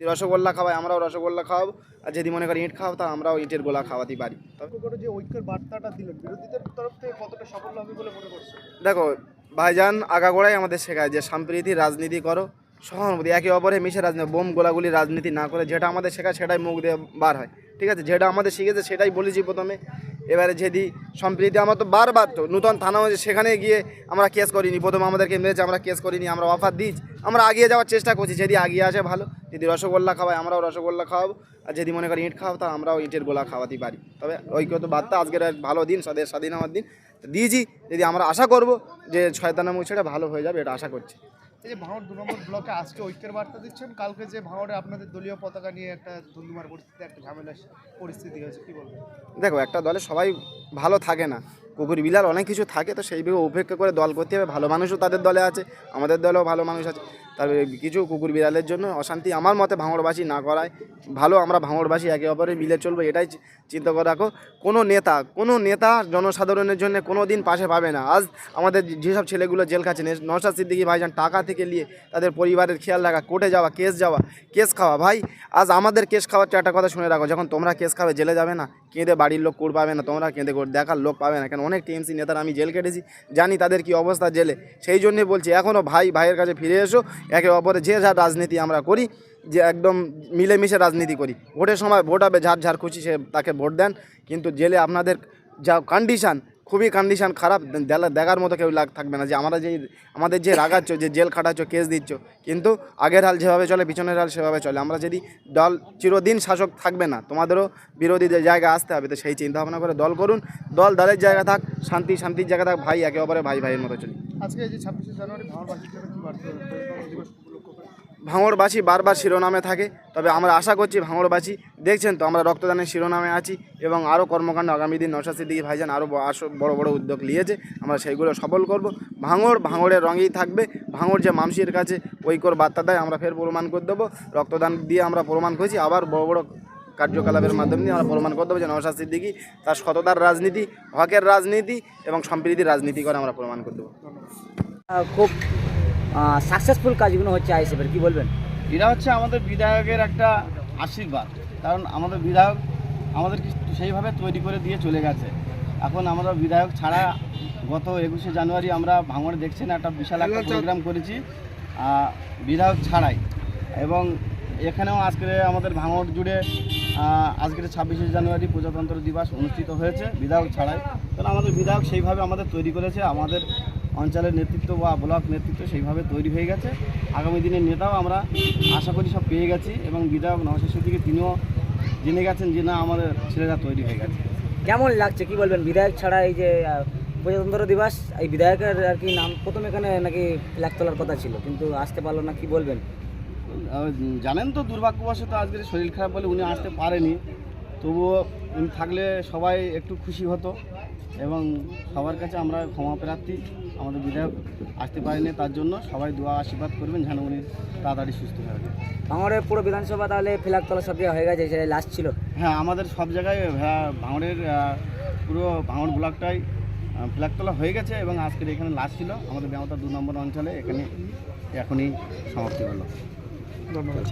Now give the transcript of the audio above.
রসগোল্লা খাওয়াই আমরাও রসগোল্লা খাওয়াবো। আর যদি মনে করি ইট খাওয়াবো তা আমরাও ইটের গোলা খাওয়াতে পারি। তবে যে ঐক্যের বার্তাটা দিলেন বিরোধীদের তরফ থেকে কতটা সফল হবে বলে মনে দেখো ভাইজান আগাগোড়াই আমাদের শেখায় যে সাম্প্রীতি রাজনীতি করো। সহানুভূতি একে অপরে মিশে রাজনীতি বোম গোলাগুলি রাজনীতি না করে যেটা আমাদের শেখায় সেটাই মুখ দিয়ে বার হয়। ঠিক আছে? যেটা আমাদের শিখেছে সেটাই বলেছি প্রথমে। এবারে যদি সম্প্রীতি আমরা তো বারবার তো নূতন থানা হয়েছে সেখানে গিয়ে আমরা কেস করিনি। প্রথমে আমাদেরকে মেরেছে আমরা কেস করিনি আমরা অফার দিই আমরা আগিয়ে যাওয়ার চেষ্টা করছি যদি আগিয়ে আসে ভালো। যদি রসগোল্লা খাওয়াই আমরাও রসগোল্লা খাওয়াবো। আর যদি মনে করি ইট খাওয়াবো তা আমরাও ইঁটের গোলা খাওয়াতেই পারি। তবে ঐক্যত বার্তা আজকের এক ভালো দিন স্বাধীন স্বাধীন হওয়ার দিন। তো দিয়েছি যদি আমরা আশা করব যে ছয়তানা মুছেটা ভালো হয়ে যাবে এটা আশা করছি। এই যে ভাঙড় দু নম্বর ব্লকে আজকে ঐক্যের বার্তা দিচ্ছেন কালকে যে ভাঙড়ে আপনাদের দলীয় পতাকা নিয়ে একটা ধুন্দুমার পরিস্থিতি একটা ঝামেলা পরিস্থিতি হয়েছে কী বলবেন? দেখো একটা দলে সবাই ভালো থাকে না। কুকুর বিলাল অনেক কিছু থাকে তো সেইভাবে উপেক্ষা করে দল করতে হবে। ভালো মানুষও তাদের দলে আছে আমাদের দলেও ভালো মানুষ আছে। তবে কিছু কুকুর বিড়ালের জন্য অশান্তি আমার মতে ভাঙড়বাসী না করায়। ভালো আমরা ভাঙড়বাসী একে অপরে মিলে চলবো, এটাই চিন্তা করে রাখো। কোনো নেতা কোনো নেতা জনসাধারণের জন্য কোনো দিন পাশে পাবে না। আজ আমাদের যেসব ছেলেগুলো জেল খাচ্ছে নশাদ সিদ্দিকি ভাইজান টাকা থেকে নিয়ে তাদের পরিবারের খেয়াল রাখা, কোর্টে যাওয়া, কেস যাওয়া, কেস খাওয়া। ভাই, আজ আমাদের কেস খাওয়ার একটা কথা শুনে রাখো, যখন তোমরা কেস খাবে, জেলে যাবে না। কেঁদে বাড়ির লোক কোর পাবে না, তোমরা কেঁদে দেখার লোক পাবে না। কেন? অনেক টিএমসি নেতারা আমি জেল কেটেছি জানি তাদের কি অবস্থা জেলে। সেই জন্যে বলছি এখনও ভাই, ভাইয়ের কাছে ফিরে এসো একে অপরে যে যা রাজনীতি আমরা করি, যে একদম মিলেমিশে রাজনীতি করি। ভোটের সময় ভোট হবে ঝাড় ঝাড় খুশি সে তাকে ভোট দেন। কিন্তু জেলে আপনাদের যা কন্ডিশান খুবই কন্ডিশান খারাপ দেখার মতো কেউ লাগ থাকবে না। যে আমরা যে, আমাদের যে রাগাচ্ছ, যে জেল খাটাচ্ছ, কেস দিচ্ছ, কিন্তু আগের হাল যেভাবে চলে, পিছনের হাল সেভাবে চলে। আমরা যদি দল চিরদিন শাসক থাকবে না, তোমাদেরও বিরোধীদের জায়গায় আসতে হবে। তো সেই চিন্তা ভাবনা করে দল করুন, দল দলের জায়গা থাক, শান্তি, শান্তির জায়গা থাক, ভাই একে অপরে ভাই, ভাইয়ের মতো চলি। আজকে এই যে ছাব্বিশে জানুয়ারি ভাঙড়বাসীর জন্য কি বার্তা? দিবস উপলক্ষ ভাঙড়বাসী বারবার শিরোনামে থাকে তবে আমরা আশা করছি ভাঙড়বাসী দেখছেন তো আমরা রক্তদানের শিরোনামে আছি এবং আরও কর্মকাণ্ড আগামী দিন নশা সিদ্দিকি ভাইজান আরও বড় বড় উদ্যোগ নিয়েছে আমরা সেইগুলো সফল করব। ভাঙড় ভাঙরের রঙেই থাকবে ভাঙড় যে মামসির কাছে ঐক্যর বার্তা দেয় আমরা ফের প্রমাণ করে দেবো। রক্তদান দিয়ে আমরা প্রমাণ করেছি আবার বড় বড় কার্যকলাপের মাধ্যমে দিয়ে আমরা প্রমাণ করে দেবো যে নশা সিদ্দিকি তার সততার রাজনীতি হকের রাজনীতি এবং সম্প্রীতির রাজনীতি করে আমরা প্রমাণ করে দেবো। খুব সাকসেসফুল কাজগুলো হচ্ছে আইএসএফের কি বলবেন? এটা হচ্ছে আমাদের বিধায়কের একটা আশীর্বাদ কারণ আমাদের বিধায়ক আমাদেরকে সেইভাবে তৈরি করে দিয়ে চলে গেছে। এখন আমরা বিধায়ক ছাড়া গত একুশে জানুয়ারি আমরা ভাঙড়ে দেখছেন একটা বিশাল একটা প্রোগ্রাম করেছি বিধায়ক ছাড়াই। এবং এখানেও আজকে আমাদের ভাঙড় জুড়ে আজকের ছাব্বিশে জানুয়ারি প্রজাতন্ত্র দিবস অনুষ্ঠিত হয়েছে বিধায়ক ছাড়াই। কারণ আমাদের বিধায়ক সেইভাবে আমাদের তৈরি করেছে আমাদের অঞ্চলের নেতৃত্ব বা ব্লক নেতৃত্ব সেইভাবে তৈরি হয়ে গেছে। আগামী দিনের নেতাও আমরা আশা করি সব পেয়ে গেছি এবং বিধায়ক নবশেষ দিকে তিনিও জেনে গেছেন যে না আমাদের ছেলেরা তৈরি হয়ে গেছে। কেমন লাগছে? কি বলবেন? বিধায়ক ছাড়া এই যে প্রজাতন্ত্র দিবস এই বিধায়কের আর কি নাম? প্রথম এখানে নাকি ফ্ল্যাগ তোলার কথা ছিল কিন্তু আসতে পারল না কি বলবেন? জানেন তো দুর্ভাগ্যবশত আজকের শরীর খারাপ বলে উনি আসতে পারেনি। তবুও উনি থাকলে সবাই একটু খুশি হতো। এবং সবার কাছে আমরা ক্ষমা প্রার্থী আমাদের বিধায়ক আসতে পারেনি তার জন্য সবাই দোয়া আশীর্বাদ করবেন যেন উনি তাড়াতাড়ি সুস্থ হয়ে ভাঙড়ের পুরো বিধানসভা তাহলে ফ্ল্যাগ তোলা সব জায়গায় হয়ে গেছে সেটা লাস্ট ছিল। হ্যাঁ আমাদের সব জায়গায় হ্যাঁ, ভাঙড়ের পুরো ভাঙড় ব্লকটাই ফ্ল্যাগ তোলা হয়ে গেছে এবং আজকের এখানে লাস্ট ছিল। আমাদের ব্যামতা দু নম্বর অঞ্চলে এখানে এখনই সমাপ্তি হলো। ধন্যবাদ।